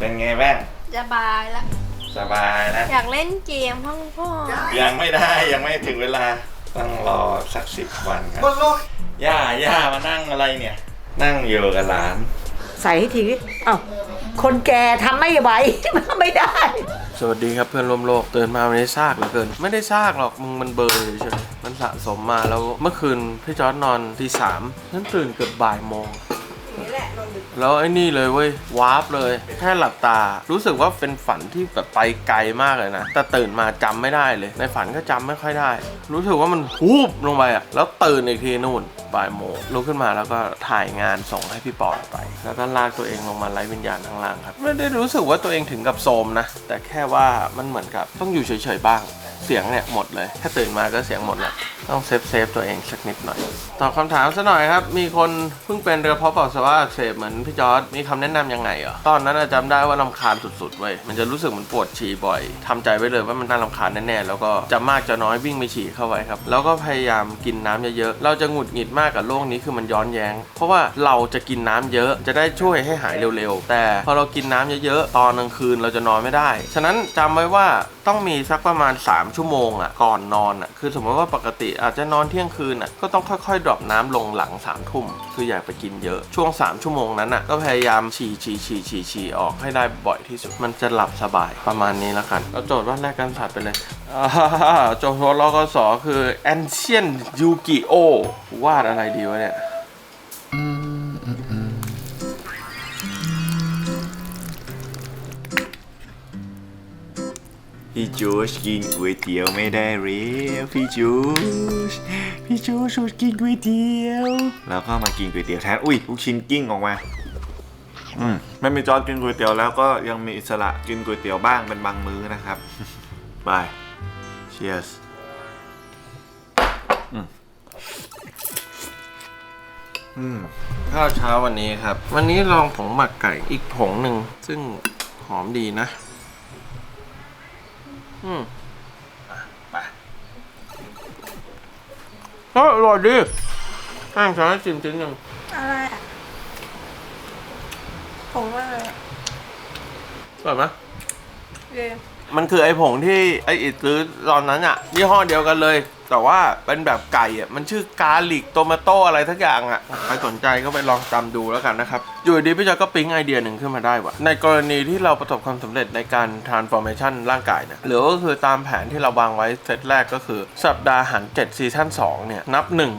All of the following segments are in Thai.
เป็นไงบ้างสบายแล้วสบายนะอยากเล่นเกมพ่อพ่อ ยังไม่ได้ยังไม่ถึงเวลาต้องรอสักสิบวันครับย่าย่ามานั่งอะไรเนี่ย นั่งอยู่กับหลาน ใส่ให้ทีนี้เอ้าคนแก่ทำไม่ไหว ไม่ได้ สวัสดีครับเพื่อนร่วมโลกตื่นมาวันนี้ซากเหลือเกิน ไม่ได้ซากหรอกมึงมันเบลอร์เฉยๆมันสะสมมาแล้วเมื่อคืนพี่จอร์ดนอนที่สามฉันตื่นเกือบบ่ายโมง แล้วไอ้นี่เลยเว้ยวาร์ปเลย แค่หลับตา รู้สึกว่าเป็นฝันที่แบบไปไกลมากเลยนะ แต่ตื่นมาจำไม่ได้เลย ในฝันก็จำไม่ค่อยได้ รู้สึกว่ามันฮูบลงไปอะแล้วตื่นอีกทีนู่นบ่ายโมงลุกขึ้นมาแล้วก็ถ่ายงานส่งให้พี่ปอนไป แล้วก็ลากตัวเองลงมาไร้วิญญาณข้างล่างครับ ไม่ได้รู้สึกว่าตัวเองถึงกับโทรมนะ แต่แค่ว่ามันเหมือนกับต้องอยู่เฉยๆบ้าง เสียงเนี่ยหมดเลยแค่ตื่นมาก็เสียงหมดแล้วต้องเซฟเซฟตัวเองสักนิดหน่อย ตอบคำถามซะหน่อยครับ มีคนเพิ่งเป็นกระเพาะปัสสาวะอักเสบเหมือนพี่จอร์ดมีคำแนะนำยังไงเหรอตอนนั้นจำได้ว่าลำคาญสุดๆเว้ยมันจะรู้สึกเหมือนปวดฉี่บ่อยทำใจไว้เลยว่ามันน่ารำคาญแน่ๆแล้วก็จะมากจะน้อยวิ่งไปฉี่เข้าไว้ครับ แล้วก็พยายามกินน้ำเยอะๆเราจะหงุดหงิดมากกับโรคนี้คือมันย้อนแย้ง เพราะว่าเราจะกินน้ำเยอะจะได้ช่วยให้หายเร็วๆ แต่พอเรากินน้ำเยอะๆตอนกลางคืนเราจะนอนไม่ได้ ฉะนั้นจำไว้ว่าต้องมีสักประมาณ3 ชั่วโมงอะก่อนนอนอะคือสมมติว่าปกติอาจจะนอนเที่ยงคืนอะก็ต้องค่อยๆดรอปน้ำลงหลัง3ามทุ่มคืออย่าไปกินเยอะช่วง 3 ชั่วโมงนั้นอะก็พยายามฉี่ฉี่ฉี่ฉี่ฉี่ออกให้ได้บ่อยที่สุดมันจะหลับสบายประมาณนี้แล้วกันเอาโจทย์ว่าแรกกันสัตว์ไปเลยอ่าโจทย์รกสคือ Ancient Yu-Gi-Oh วาดอะไรดีวะเนี่ย พี่จูชกินก๋วยเตี๋ยวไม่ได้เร็วพี่จูชพี่จูชชวนกินก๋วยเตี๋ยวแล้วก็มากินก๋วยเตี๋ยวแทนอุ้ยลูกชิ้นกิ้งออกมาอืมไม่มีจอร์ดกินก๋วยเตี๋ยวแล้วก็ยังมีอิสระกินก๋วยเตี๋ยวบ้างเป็นบางมื้อนะครับไป cheers อืมข้าวเช้าวันนี้ครับ วันนี้ลองผงหมักไก่อีกผงหนึ่ง ซึ่งหอมดีนะ อืมอะไปเฮ้ยอร่อยดีข้างช้อนชิมจริงยังอะไรอะผมว่าอะไรอะอร่อยไหมเย้ มันคือไอ้ผงที่ไอ้อิดซื้อตอนนั้นอะยี่ห้อเดียวกันเลย แต่ว่าเป็นแบบไก่อะมันชื่อกาลิกโตมาโตอะไรทักอย่างอะใครสนใจก็ไปลองจำดูแล้วกันนะครับ อยู่ดีพี่จอยก็ปิ๊งไอเดียหนึ่งขึ้นมาได้ว่ะในกรณีที่เราประสบความสำเร็จในการ transformation ร่างกายเนี่ยหรือก็คือตามแผนที่เราวางไว้เซตแรกก็คือสัปดาห์หัน7ซีซั่น2เนี่ยนับหนึ่ง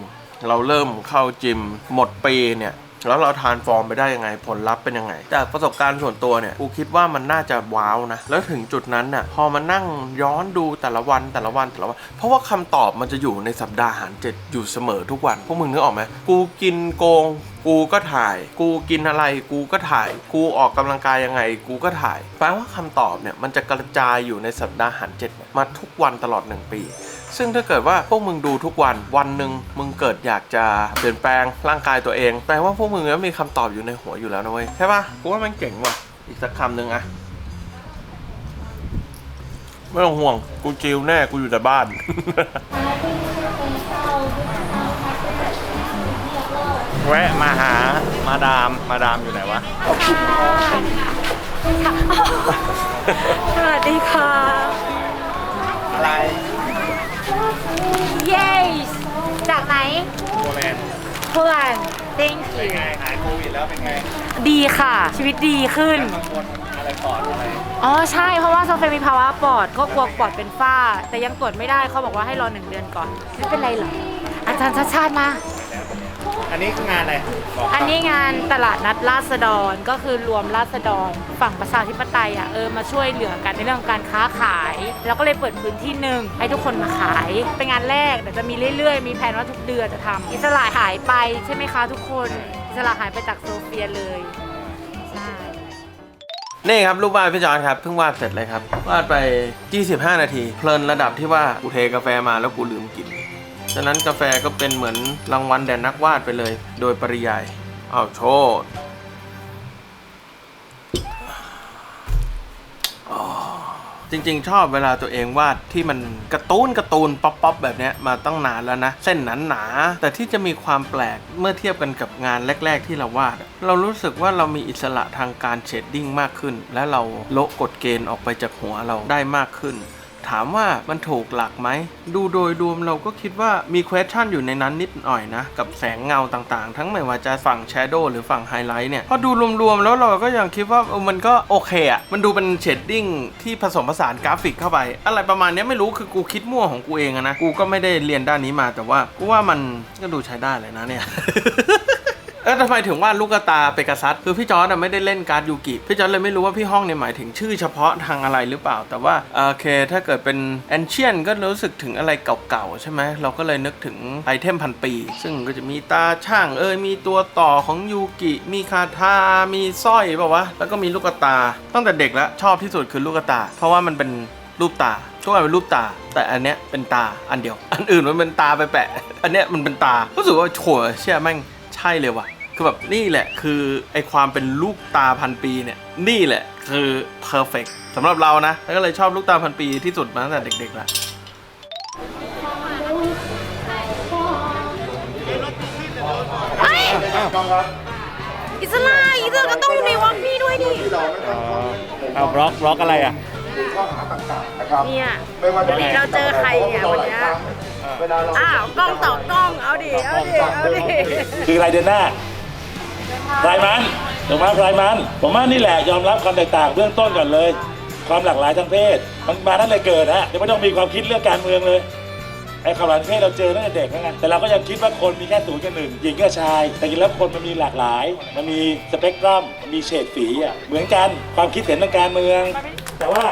เราเริ่มเข้าจิมหมดปีเนี่ย แล้วเราทานฟอร์มไปได้ยังไงผลลัพธ์เป็นยังไง จากประสบการณ์ส่วนตัวเนี่ยกูคิดว่ามันน่าจะว้าวนะ แล้วถึงจุดนั้นน่ะพอมานั่งย้อนดูแต่ละวันแต่ละวันแต่ละวัน เพราะว่าคำตอบมันจะอยู่ในสัปดาห์หารเจ็ดอยู่เสมอทุกวัน พวกมึงนึกออกไหมกูกินโกง กูก็ถ่าย กูกินอะไร กูก็ถ่าย กูออกกำลังกายยังไง กูก็ถ่ายแปลว่าคำตอบเนี่ยมันจะกระจายอยู่ในสัปดาห์หารเจ็ดมาทุกวันตลอดหนึ่งปี ซึ่งถ้าเกิดว่าพวกมึงดูทุกวันวันหนึ่งมึงเกิดอยากจะเปลี่ยนแปลงร่างกายตัวเองแปลว่าพวกมึงก็มีคำตอบอยู่ในหัวอยู่แล้วนะเว้ยใช่ปะกูว่ามันเก่งว่ะอีกสักคำหนึ่งอะไม่ต้องห่วง กูจิวแน่ กูอยู่แต่บ้านแวะมาหามาดามมาดามอยู่ไหนวะ สวัสดีค่ะ อะไร เย้จากไหนโมแมนโ o แลนด์ thank เป็น you ไงหายโควิดแล้วเป็นไงดีค่ะ ชีวิตดีขึ้น กังวลอะไรปอดอะไรอ๋อใช่เพราะว่าโซเฟียมีภาวะปอดก็กลัวปอดเป็นฝ้า แต่ยังตรวจไม่ได้เขาบอกว่าให้รอหนึ่งเดือนก่อน ไม่เป็นไรหรอกอาจารย์ชาติชาติมา อันนี้คืองานอะไรบอกอันนี้งานตลาดนัดราษฎรก็คือรวมราษฎรฝั่งประชาธิปไตยอะเออมาช่วยเหลือกันในเรื่องของการค้าขาย แล้วก็เลยเปิดพื้นที่หนึ่งให้ทุกคนมาขาย เป็นงานแรกเดี๋ยวจะมีเรื่อยๆ มีแผนว่าทุกเดือนจะทำอิสระหายไปใช่ไหมคะทุกคนอิสระหายไปจากโซเฟียเลยใช่ นี่ครับรูปวาดพี่จอนครับเพิ่งวาดเสร็จเลยครับ วาดไป 25 นาที เพลินระดับที่ว่ากูเทกาแฟมาแล้วกูลืมกิน ฉะนั้นกาแฟก็เป็นเหมือนรางวัลแด่นักวาดไปเลย โดยปริยายเอาโชดอ๋อจริงๆ ชอบเวลาตัวเองวาดที่มันกร์ตูนกร์ตูนป๊อปป๊อปแบบนี้มาตั้งนานแล้วนะ เส้นหนาหนาแต่ที่จะมีความแปลกเมื่อเทียบกันกับงานแรก ๆ ที่เราวาด เรารู้สึกว่าเรามีอิสระทางการเชดดิ้งมากขึ้น และเราโละกฎเกณฑ์ออกไปจากหัวเราได้มากขึ้น ถามว่ามันถูกหลักไหม ดูโดยรวมเราก็คิดว่ามี question อยู่ในนั้นนิดหน่อยนะ กับแสงเงาต่างๆ ทั้งไม่ว่าจะฝั่ง shadow หรือฝั่ง highlight เนี่ย พอดูรวมๆ แล้วเราก็ยังคิดว่ามันก็โอเคอะมันดูเป็น shading ที่ผสมผสานกราฟิกเข้าไป อะไรประมาณนี้ไม่รู้คือกูคิดมั่วของกูเองอะนะ กูก็ไม่ได้เรียนด้านนี้มาแต่ว่ากูว่ามันก็ดูใช้ได้เลยนะเนี่ย เออทำไมถึงว่าลูกตาเปกัซัสคือพี่จอร์ดไม่ได้เล่นการ์ดยูกิพี่จอร์ดเลยไม่รู้ว่าพี่ห้องเนี่ยหมายถึงชื่อเฉพาะทางอะไรหรือเปล่า แต่ว่าโอเค ถ้าเกิดเป็นแอนเชียนก็รู้สึกถึงอะไรเก่าๆ ใช่ไหมเราก็เลยนึกถึงไอเทมพันปี ซึ่งก็จะมีตาช่างเอยมีตัวต่อของยูกิ มีคาถามีสร้อยป่าวะ แล้วก็มีลูกตา ตั้งแต่เด็กแล้วชอบที่สุดคือลูกตา เพราะว่ามันเป็นรูปตาทุกอันเป็นรูปตา แต่อันเนี้ยเป็นตาอันเดียว อันอื่นมันเป็นตาไปแปะ อันเนี้ยมันเป็นตารู้สึกว่าโฉเชื่อแม่ง ช่เลยว่ะ คือแบบนี่แหละคือไอความเป็นลูกตาพันปีเนี่ยนี่แหละคือ perfect สำหรับเรานะแล้วก็เลยชอบลูกตาพันปีที่สุดมาตั้งแต่เด็กๆแล้วอิสระอิสระก็ต้องอยู่ในวอล์กนี่ด้วยดิ เอาบล็อกบล็อกอะไรอะ เนี่ยวันนี้เราเจอใครเนี่ยวันเนี้ย อ้าวกล้องต่อกล้องเอาดิเอาดิเอาดิคืออะไรเดือนหน้าพลายมันถูกไหมพลายมัน ผมว่านี่แหละยอมรับความแตกต่างเบื้องต้นก่อนเลย ความหลากหลายทางเพศ มันมาตั้งแต่เกิดฮะเดี๋ยวไม่ต้องมีความคิดเรื่องการเมืองเลยไอ้ความหลากหลายทางเพศเราเจอตั้งแต่เด็กนั่นแหละแต่เราก็ยังคิดว่าคนมีแค่ศูนย์กับหนึ่งหญิงกับชาย แต่จริงแล้วคนมันมีหลากหลาย มันมีสเปกตรัมมีเฉดสีอะเหมือนกันความคิดเห็นทางการเมือง แต่ว่า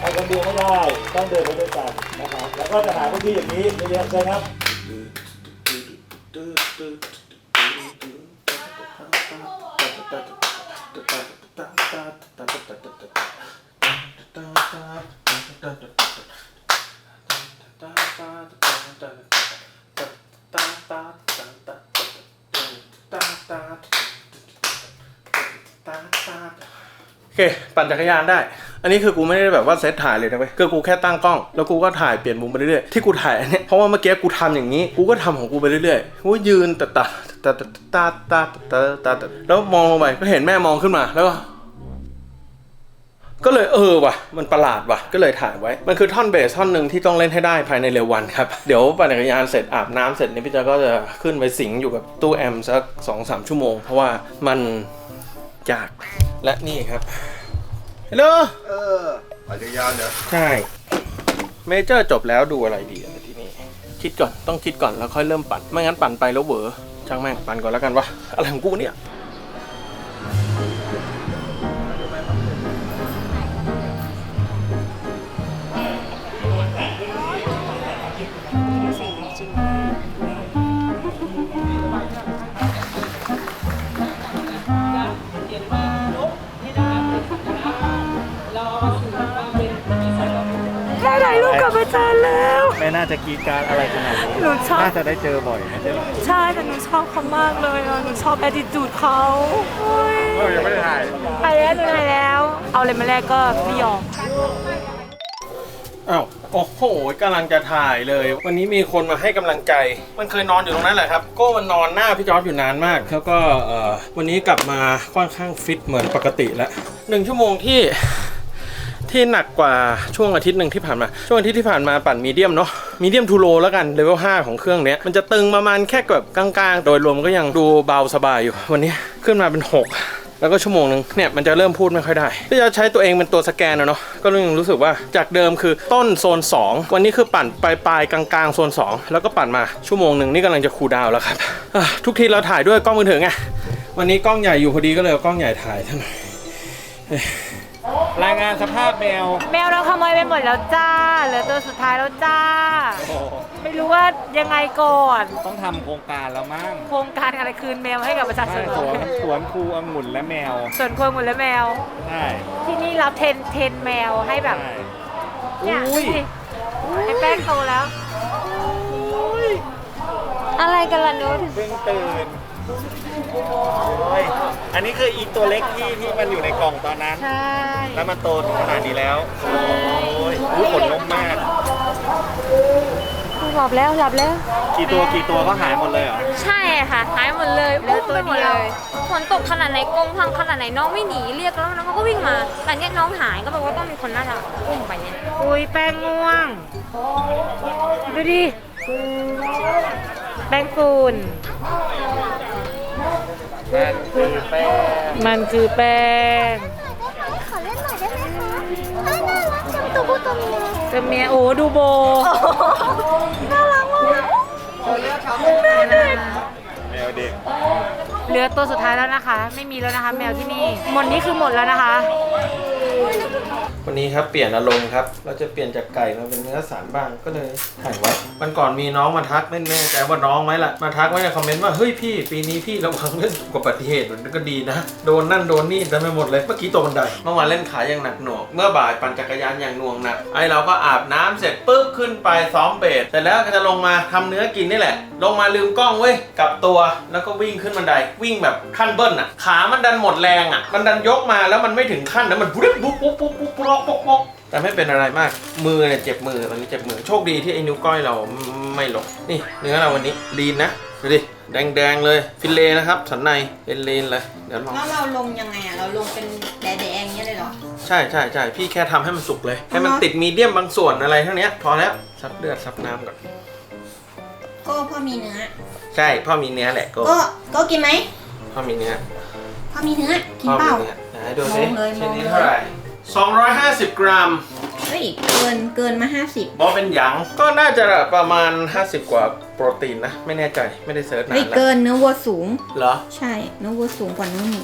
ไปคนเดียวไม่ได้ต้องเดินไปด้วยกันนะครับแล้วก็จะหาพื้นที่อย่างนี้เยอะๆใช่ครับโอเค ปั่นจักรยานได้ อันนี้คือกูไม่ได้แบบว่าเซตถ่ายเลยนะเว้ยคือกูแค่ตั้งกล้อง แล้วกูก็ถ่ายเปลี่ยนมุมไปเรื่อยๆที่กูถ่ายอันเนี้ยเพราะว่าเมื่อกี้กูทำอย่างนี้ กูก็ทำของกูไปเรื่อยๆกูยืนตาตาตาตาตาตาตาตาแล้วมองลงไปก็เห็นแม่มองขึ้นมาแล้วก็ก็เลยเออว่ะมันประหลาดว่ะก็เลยถ่ายไว้ มันคือท่อนเบสท่อนหนึ่งที่ต้องเล่นให้ได้ภายในเร็ววันครับเดี๋ยวปั่นจักรยานเสร็จอาบน้ำเสร็จเนี่ยพี่จะก็จะขึ้นไปสิงอยู่กับตู้แอมสักสองสามชั่วโมง เพราะว่ามันยากและนี่ครับ ฮัลโหลเออปั่นจักรยานเหรอใช่ เมเจอร์จบแล้วดูอะไรดีอะทีนี้คิดก่อนต้องคิดก่อนแล้วค่อยเริ่มปั่น ไม่งั้นปั่นไปแล้วเหวอช่างแม่งปั่นก่อนแล้วกันวะอะไรของกูเนี่ย น่าจะกรีดกรารอะไรขนาดนี้หนูชอบ น่าจะได้เจอบ่อยไม่ใช่เหรอใช่แต่หนูชอบเขามากเลยอะหนูชอบแอดดิจูดเขาเฮ้ยเออยังไม่ได้ถ่ายถ่ายแล้วหนูถ่ายแล้ว เอาอะไรมาแลกก็ไม่ยอม อ้าวโอ้โหกำลังจะถ่ายเลย วันนี้มีคนมาให้กำลังใจ มันเคยนอนอยู่ตรงนั้นแหละครับ ก็มันนอนหน้าพี่จอร์ดอยู่นานมากแล้วก็เอ่อวันนี้กลับมาค่อนข้างฟิตเหมือนปกติแล้วหนึ่งชั่วโมงที่ ที่หนักกว่าช่วงอาทิตย์หนึ่งที่ผ่านมา ช่วงอาทิตย์ที่ผ่านมาปั่นมีเดียมเนาะมีเดียมทูโลแล้วกันเลเวล5ของเครื่องเนี้ยมันจะตึงประมาณแค่แบบกลางๆ โดยรวมก็ยังดูเบาสบายอยู่ วันนี้ขึ้นมาเป็น 6แล้วก็ชั่วโมงหนึ่งเนี่ยมันจะเริ่มพูดไม่ค่อยได้พี่จะใช้ตัวเองเป็นตัวสแกนนะเนาะก็ยังรู้สึกว่าจากเดิมคือต้นโซน 2 วันนี้คือปั่นปลายปลายๆกลางๆโซน 2 แล้วก็ปั่นมาชั่วโมงหนึ่งนี่กำลังจะคูลดาวแล้วครับทุกทีเราถ่ายด้วยกล้องมือถือไงวันนี้กล้องใหญ่อยู่พอดีก็เลยเอากล้องใหญ่ถ่ายท่านหน่อย รายงานสภาพแมว แมวเราขโมยไปหมดแล้วจ้า เหลือตัวสุดท้ายแล้วจ้าไม่รู้ว่ายังไงก่อน ต้องทำโครงการแล้วมั้งโครงการอะไรคืนแมวให้กับประชาชใช่นสวนสวนครูองุ่นและแมว ส่วนควงหมดแล้วแมว ใช่ ที่นี่รับเทรนเทรนแมวให้แบบ ใช่ เนี่ยอุ้ย ดูสิไอ้แป้งโตแล้ว อะไรกันล่ะนุชเพิ่งตื่น อันนี้คืออีตัวเล็กที่ที่มันอยู่ในกล่องตอนนั้น ใช่ แล้วมันโตถึงขนาดนี้แล้ว โอ้ยอู้ขนนุ่มมาก หลับแล้วหลับแล้ว กี่ตัวกี่ตัวก็หายหมดเลยเหรอ ใช่ค่ะหายหมดเลยเหลือตัวเดียวฝนตกขนาดไหนกรงพังขนาดไหนน้องไม่หนีเรียกแล้วน้องก็วิ่งมาหลังจากน้องหายก็แปลว่าต้องมีคนน่ารักอุ้มไปเนี่ยอุ้ยแป้งง่วง ดูดิ แป้งฝุ่น นั่นคือแป้งมันคือแป้งขอเล่นหน่อยได้ไหมคะตัวผู้ตัวเมียจะเมียโอ้ดูโบ น่ารักมากแมวเด็กเหลือตัวสุดท้ายแล้วนะคะ ไม่มีแล้วนะคะ แมวที่นี่ หมดนี้คือหมดแล้วนะคะ วันนี้ครับเปลี่ยนอารมณ์ครับ เราจะเปลี่ยนจากไก่มาเป็นเนื้อสันบ้างก็เลยถ่ายไว้วันก่อนมีน้องมาทักไม่แน่ใจว่าน้องไหมล่ะมาทักไว้ในคอมเมนต์ว่าเฮ้ยพี่ปีนี้พี่ระวังเรื่องอุบัติเหตุมันก็ดีนะ โดนนั่นโดนนี่แต่ไม่หมดเลยเมื่อกี้ตกบันไดเมื่อวานเล่นขายอย่างหนักหน่วงเมื่อบ่ายปั่นจักรยานอย่างหน่วงหนักไอเราก็อาบน้ำเสร็จปุ๊บขึ้นไปซ้อมเบสเสร็จแล้วก็จะลงมาทำเนื้อกินนี่แหละ ลงมาลืมกล้องเว้ยกับตัวแล้วก็วิ่งขึ้นบันไดวิ่งแบบขั้นเบิ้ลอะขามันดันหมดแรงอะมันดันยกมาแล้วมันไม่ถึงขั้นแล้วมันปุ๊บปุ๊บปุ๊บปุ๊บปุ๊บปุ๊บปุ๊บปุ๊บแต่ไม่เป็นอะไรมากมือเนี่ยเจ็บมือตอนนี้เจ็บมือโชคดีที่ไอ้นิ้วก้อยเราไม่หลงนี่เนื้อเราวันนี้ลีนนะดูดิแดงๆเลยฟิลเลนะครับสันในเอ็นเลนเลยเดี๋ยวลองแล้วเราลงยังไงอะเราลงเป็นแดงๆอย่างเงี้ยเลยเหรอ ใช่ใช่ใช่พี่แค่ทำให้มันสุกเลย ให้มันติดมีเดียมบางส่วนอะไรเท่านี้พอแล้วซับเลือดซับน้ำก่อนก็พ่อมีเนื้อ ใช่พ่อมีเนื้อแหละก็ก็ก็กินไหมพ่อมีเนื้อพ่อมีเนื้อกินพ่อเปล่ามีเนื้อไหนดูสิมองเลยชิ้นนี้มองเลย เท่าไหร่ 250 กรัม เฮ้ยเกินเกินมาห้าสิบบอเป็นหยัง ก็น่าจะประมาณ 50 กว่าโปรตีนนะ ไม่แน่ใจไม่ได้เซิร์ชนาเฮ้ยนแล้วเกินเนื้อวัวสูง เหรอ ใช่เนื้อวัวสูงกว่าเนื้อหมู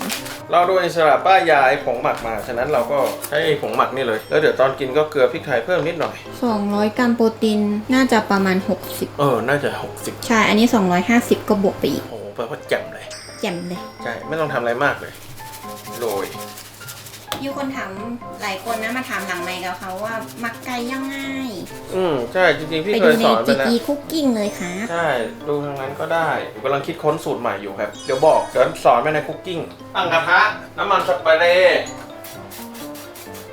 เราดูอิสระป้ายาไอ้ผงหมักมา ฉะนั้นเราก็ใช้ไอ้ผงหมักนี่เลย แล้วเดี๋ยวตอนกินก็เกลือพริกไทยเพิ่มนิดหน่อย 200 กรัมโปรตีนน่าจะประมาณ 60 เออ น่าจะ 60 ใช่ อันนี้ 250 ก็บวกไปอีกโอ้โหแปลว่าแจ่มเลย แจ่มเลย ใช่ ไม่ต้องทำอะไรมากเลย โรย มีคนถามหลายคนนะมาถามหลังไมค์กับเขาว่ามักไก่ยังไงอืมใช่จริงๆพี่ไปเคดูยในสอนไปจีแล้วจีคุกกิ้งเลยค่ะ ใช่ดูทางนั้นก็ได้ผมกำลังคิดค้นสูตรใหม่อยู่ครับ เดี๋ยวบอกเดี๋ยวสอนไปในคุกกิ้งตั้งกระทะน้ำมันสเปรย์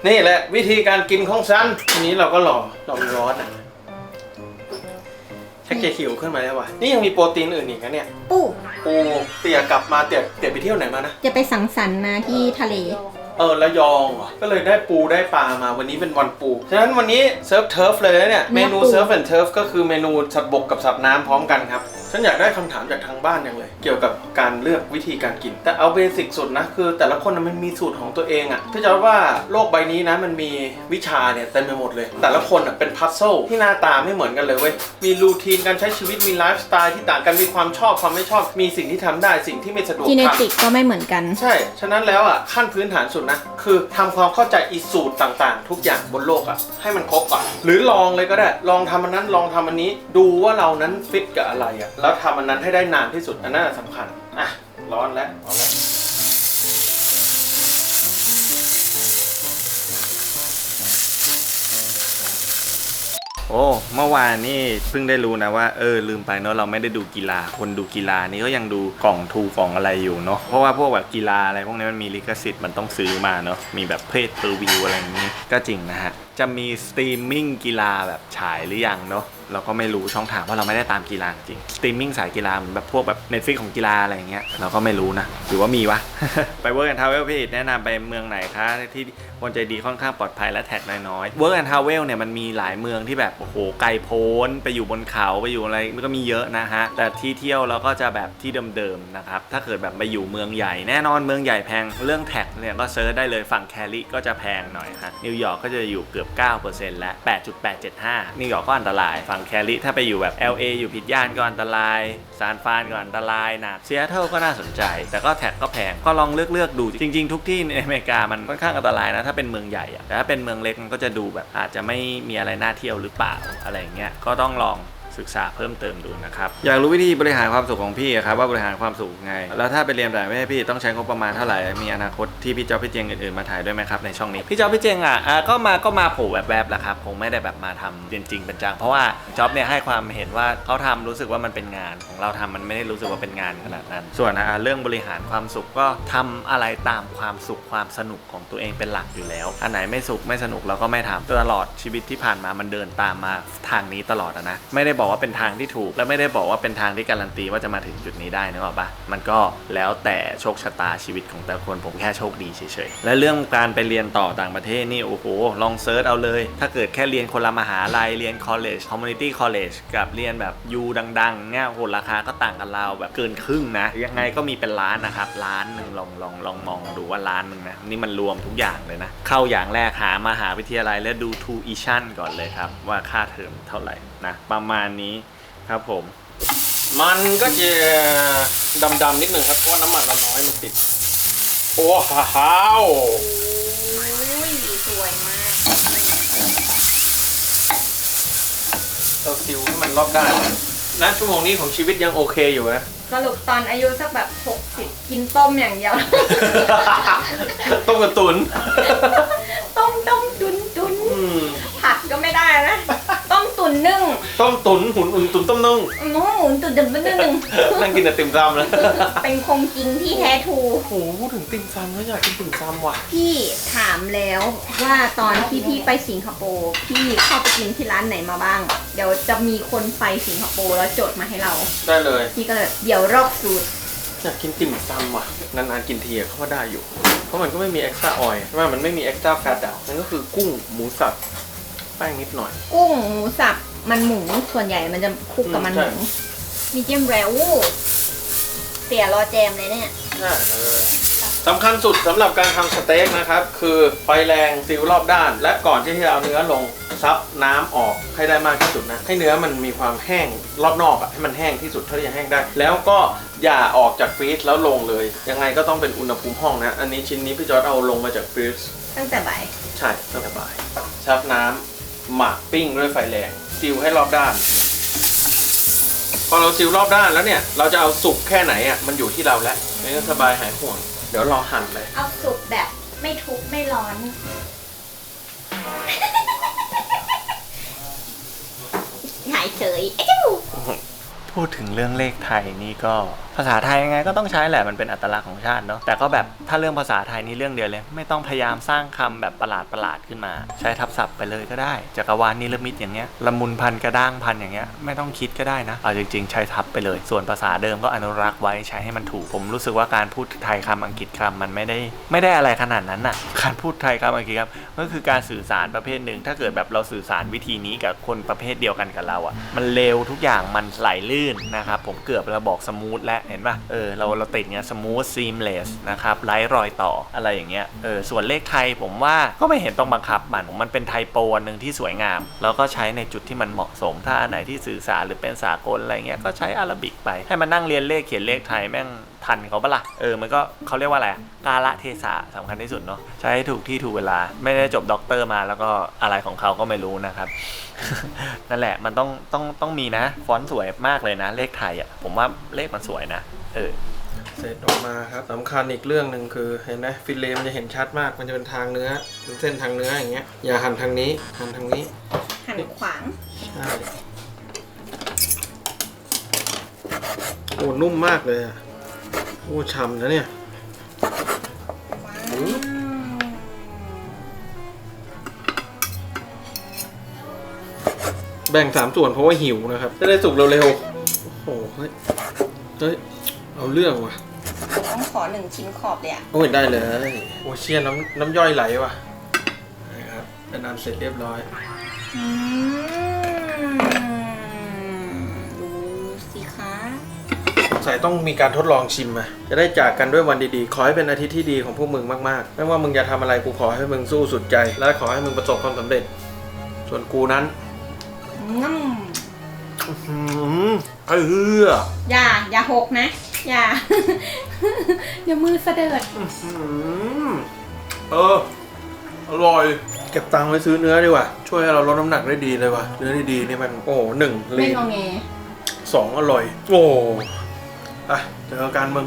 นี่แหละวิธีการกินของฉันทีนี้เราก็รอรอมันร้อนอะชักจะหิวขึ้นมาแล้ววะนี่ยังมีโปรตีนอื่นอีกนะเนี่ย ปู้ปูเตี่ยกลับมาเตี่ยเตี่ยไปเที่ยวไหนมานะ จะไปสังสรรค์มาที่ทะเล เออระยองเหรอก็เลยได้ปูได้ปลามาวันนี้เป็นวันปู ฉะนั้นวันนี้เซิร์ฟเทิร์ฟเลยนะเนี่ยเนื้เมอนูปู เซิร์ฟแอนด์เทิร์ฟก็คือเมนูสัตว์บกกับสัตว์น้ำพร้อมกันครับฉันอยากได้คำถามจากทางบ้านยังเลย เกี่ยวกับการเลือกวิธีการกิน แต่เอาเบสิกสุดนะคือ แต่ละคนน่ะมันมีสูตรของตัวเองอะ่ะพี่จะว่าโลกใบนี้นะมันมีวิชาเนี่ยเต็มไปหมดเลย แต่ละคนอะเป็นพัซเซิลที่หน้าตาไม่เหมือนกันเลยเว้ยมีรูทีนการใช้ชีวิตมีไลฟ์สไตล์ที่ต่างกันมีความชอบความไม่ชอบมีสิ่งที่ทำได้สิ่งที่ไม่สะดวกจีเนทำติกก็ไม่เหมือนกัน ใช่ ฉะนั้นแล้วอะขั้นพื้นฐานสุดนะคือทำความเข้าใจอีสูตรต่างๆ ทุกอย่างบนโลกอะให้มันครบก่อนหรือลองเลยก็ได้ ลองทำอันนั้นลองทำอันนี้ ดูว่าเรานั้นฟิตกับอะไรอะแล้วทำอันนั้นให้ได้นานที่สุดอันนั้นสำคัญอะร้อนแล้วร้อนแล้วโอ้เมื่อวานนี่เพิ่งได้รู้นะว่าเออลืมไปเนอะเราไม่ได้ดูกีฬา คนดูกีฬานี่ก็ยังดูกล่องทูกล่องอะไรอยู่เนาะเพราะว่าพวกแบบกีฬาอะไรพวกนี้มันมีลิขสิทธิ์มันต้องซื้อมาเนาะมีแบบเพจเ e อร์วิวอะไรอย่างนี้ ก็จริงนะฮะ จะมีสตรีมมิ่งกีฬาแบบฉายหรือยังเนาะ เราก็ไม่รู้ช่องทางเพราะเราไม่ได้ตามกีฬาจริงสตรีมมิ่งสายกีฬาเหมือนแบบพวกแบบ Netflix ของกีฬาอะไรอย่างเงี้ยเราก็ไม่รู้นะหรือว่ามีวะ ไปเวิร์กแอนทาวเวลพี่แนะนำไปเมืองไหนคะที่คนใจดีค่อนข้างปลอดภัยและแท็กน้อยๆเวิร์กแอนทาวเวลเนี่ยมันมีหลายเมืองที่แบบโอ้โหไกลโพ้น ไปอยู่บนเขาไปอยู่อะไรมันก็มีเยอะนะฮะแต่ที่เที่ยวเราก็จะแบบที่เดิมๆนะครับถ้าเกิดแบบไปอยู่เมืองใหญ่แน่นอนเมืองใหญ่แพงเรื่องแท็กเนี่ยก็เซิร์ชได้เลยฝั่งแคลิก็จะแพงหน่อยฮะนิวยอร์กก็จะอยู่เกือบ 9%และ8.875นิวยอร์กก็อันตรายฝั่งแคลิถ้าไปอยู่แบบ LA อยู่ผิดย่านก็อันตรายซานฟานก็อันตรายหนักซีแอตเทิลก็น่าสนใจ แต่ก็แท็กก็แพงก็ลองเลือกเลือกดูจริง ๆ ทุกที่ในอเมริกามันค่อนข้างอันตรายนะถ้าเป็นเมืองใหญ่แต่ถ้าเป็นเมืองเล็กมันก็จะดูแบบอาจจะไม่มีอะไรน่าเที่ยวหรือเปล่าอะไรอย่างเงี้ยก็ต้องลอง ศึกษาเพิ่มเติมดูนะครับอยากรู้วิธีบริหารความสุขของพี่อะครับว่าบริหารความสุขไง แล้วถ้าไปเรียนแบบไม่พี่ต้องใช้งบประมาณเท่าไหร่มีอนาคตที่พี่เจ้าพี่เจงอื่นๆมาถ่ายด้วยไหมครับในช่องนี้พี่เจ้าพี่เจงอะอะก็มาก็มาโผล่แวบๆแหละครับคงไม่ได้แบบมาทำจริงๆเป็นจังเพราะว่าจ็อบเนี่ยให้ความเห็นว่าเขาทำรู้สึกว่ามันเป็นงาน ของเราทำมันไม่ได้รู้สึกว่าเป็นงานขนาดนั้น ส่วนอะเรื่องบริหารความสุขก็ทำอะไรตามความสุขความสนุกของตัวเองเป็นหลักอยู่แล้ว อันไหนไม่สุขไม่สนุกเราก็ไม่ทำตลอดชีวิตที่ผ่านมามันเดินตามมาทางนี้ตลอดอะนะไม่ได้บอกว่าเป็นทางที่ถูก และไม่ได้บอกว่าเป็นทางที่การันตีว่าจะมาถึงจุดนี้ได้นึกออกปะมันก็แล้วแต่โชคชะตาชีวิตของแต่คนผมแค่โชคดีเฉยๆและเรื่องการไปเรียนต่อต่างประเทศนี่โอ้โหลองเซิร์ชเอาเลย ถ้าเกิดแค่เรียนคนละมหาลัยเรียน college community college กับเรียนแบบยูดังๆเนี่ยโหราคาก็ต่างกันราวแบบเกินครึ่งนะ ยังไงก็มีเป็นล้านนะครับล้านหนึ่งลองลองลองมองดูว่าล้านหนึ่งนะนี่มันรวมทุกอย่างเลยนะ เข้าอย่างแรกหามหาวิทยาลัยและดู tuition ก่อนเลยครับว่าค่าเทอมเท่าไหร่นะประมาณนี้ครับผม มันก็จะดำๆนิดหนึ่งครับเพราะว่าน้ำมันเราน้อยมันติด โอ้ว้าวอุ้ยสวยมากเราซิลให้มันรอบด้านณชั่วโมงนี้ของชีวิตยังโอเคอยู่นะ สรุปตอนอายุสักแบบ 60 กินต้มอย่างเดียว ต้มกระตุน ต้มต้มตุนตุนอืมผัดก็ไม่ได้นะ ต้มตุนนึ่งต้มตุนหุ่นอุ่นตุนต้มนึ่งหมูหมุนตุนตุนตุนนึ่งนั่งกินแต่ติ่มซำแล้วเป็นคงจริงที่แท้ทรู โอ้โหพูดถึงติ่มซำแล้วอยากกินติ่มซำว่ะ พี่ถามแล้วว่าตอนที่พี่ไปสิงคโปร์พี่เข้าไปกินที่ร้านไหนมาบ้าง เดี๋ยวจะมีคนไปสิงคโปร์แล้วจดมาให้เรา ได้เลย พี่ก็เลยเดี๋ยวรอกสูตรอยากกินติ่มซำว่ะนานๆกินทีอะเขาว่าได้อยู่ เพราะมันก็ไม่มีเอ็กซ์ตร้าออยล์ว่ามันไม่มีเอ็กซ์ตร้าแฟตอะมันก็คือกุ้งหมูสับ แป้งนิดหน่อย กุ้งหมูสับมันหมูส่วนใหญ่มันจะคลุกกับมันหมูอืมใช่มีเจมแรวเตี๋ยรอแจมเลยเนี่ยได้เลยสำคัญสุดสำหรับการทำสเต็กนะครับ คือไฟแรงซิลรอบด้าน และก่อนที่จะเอาเนื้อลงซับน้ำออกให้ได้มากที่สุดนะ ให้เนื้อมันมีความแห้งรอบนอกอะให้มันแห้งที่สุดเท่าที่จะแห้งได้ แล้วก็อย่าออกจากฟรีซแล้วลงเลย ยังไงก็ต้องเป็นอุณหภูมิห้องนะ อันนี้ชิ้นนี้พี่จอร์ดเอาลงมาจากฟรีซตั้งแต่บ่าย ใช่ตั้งแต่บ่ายซับน้ำ หมักปิ้งด้วยไฟแรงซิลให้รอบด้าน พอเราซิลรอบด้านแล้วเนี่ย เราจะเอาสุกแค่ไหนอะมันอยู่ที่เราแล้วนี่ก็สบายหายห่วง เดี๋ยวรอหั่นเลย เอาสุกแบบไม่ทุบไม่ร้อน หายเฉยเอ้วพูดถึงเรื่องเลขไทยนี่ก็ภาษาไทยยังไงก็ต้องใช้แหละมันเป็นอัตลักษณ์ของชาติเนาะแต่ก็แบบถ้าเรื่องภาษาไทยนี่เรื่องเดียวเลย ไม่ต้องพยายามสร้างคำแบบประหลาดประหลาดขึ้นมา ใช้ทับศัพท์ไปเลยก็ได้จักรวาลนิรมิตอย่างเงี้ยละมุนพันกระด้างพันอย่างเงี้ยไม่ต้องคิดก็ได้นะเอาจริงๆ ใช้ทับไปเลย ส่วนภาษาเดิมก็อนุรักษ์ไว้ใช้ให้มันถูกผมรู้สึกว่าการพูดไทยคำอังกฤษคำมันไม่ได้ไม่ได้อะไรขนาดนั้นน่ะการพูดไทยคำอังกฤษคำก็คือการสื่อสารประเภทหนึ่งถ้าเกิดแบบเราสื่อสารวิธีนี้กับคนประเภทเดียวกันกับเราอะมันเร็วทุกอย่างมันไหลลื่นนะครับผมเกือบเราบอกสมูทและเห็นป่ะ เออ เราเราติดเงี้ยสมูทซีมเลสนะครับ ไร้รอยต่ออะไรอย่างเงี้ย เออ ส่วนเลขไทยผมว่าก็ไม่เห็นต้องบังคับมัน มันเป็นไทยโปนหนึ่งที่สวยงาม แล้วก็ใช้ในจุดที่มันเหมาะสม ถ้าอันไหนที่สื่อสารหรือเป็นสากลอะไรเงี้ย ก็ใช้อารบิกไป ให้มันนั่งเรียนเลขเขียนเลขไทยแม่ง ทันเขาปะล่ะเออมันก็เขาเรียกว่าอะไรอะกาละเทศะสำคัญที่สุดเนาะใช้ให้ถูกที่ถูกเวลา ไม่ได้จบด็อกเตอร์มาแล้วก็อะไรของเขาก็ไม่รู้นะครับ นั่นแหละมันต้องต้องต้องมีนะ ฟอนต์สวยมากเลยนะ เลขไทยอะผมว่าเลขมันสวยนะ เออเสร็จออกมาครับสำคัญอีกเรื่องหนึ่งคือเห็นไหมฟิลเลต์มันจะเห็นชัดมากมันจะเป็นทางเนื้อเป็นเส้นทางเนื้ออย่างเงี้ยอย่าหั่นทางนี้หั่นทางนี้หั่นขวางใช่โอ้นุ่มมากเลยอะ โอ้ฉ่ำนะเนี่ยอืมแบ่งสามส่วนเพราะว่าหิวนะครับจะได้สุกเร็วๆ โอ้โห เฮ้ย เฮ้ย เอาเรื่องว่ะผมต้องขอหนึ่งชิ้นขอบเลยอะโอ้ยได้เลย โอ้เชียน้ำน้ำย่อยไหลว่ะนะครับเป็นอันเสร็จเรียบร้อย อืม สงสัยต้องมีการทดลองชิมมาจะได้จากกันด้วยวันดีๆ ขอให้เป็นอาทิตย์ที่ดีของพวกมึงมากๆ ไม่ว่ามึงจะทำอะไรกูขอให้มึงสู้สุดใจ และขอให้มึงประสบความสำเร็จ ส่วนกูนั้นงั้มอื้อหือเอออย่า อย่าหกนะ อย่า อย่ามือเสด็จอื้อหือเออ อร่อย เก็บตังค์ไว้ซื้อเนื้อดีกว่า ช่วยให้เราลดน้ำหนักได้ดีเลยว่ะ เนื้อดีๆนี่มัน โอ้โหหนึ่งลีไม่นงอแงสองอร่อย โอ้ อะเจอกันมึง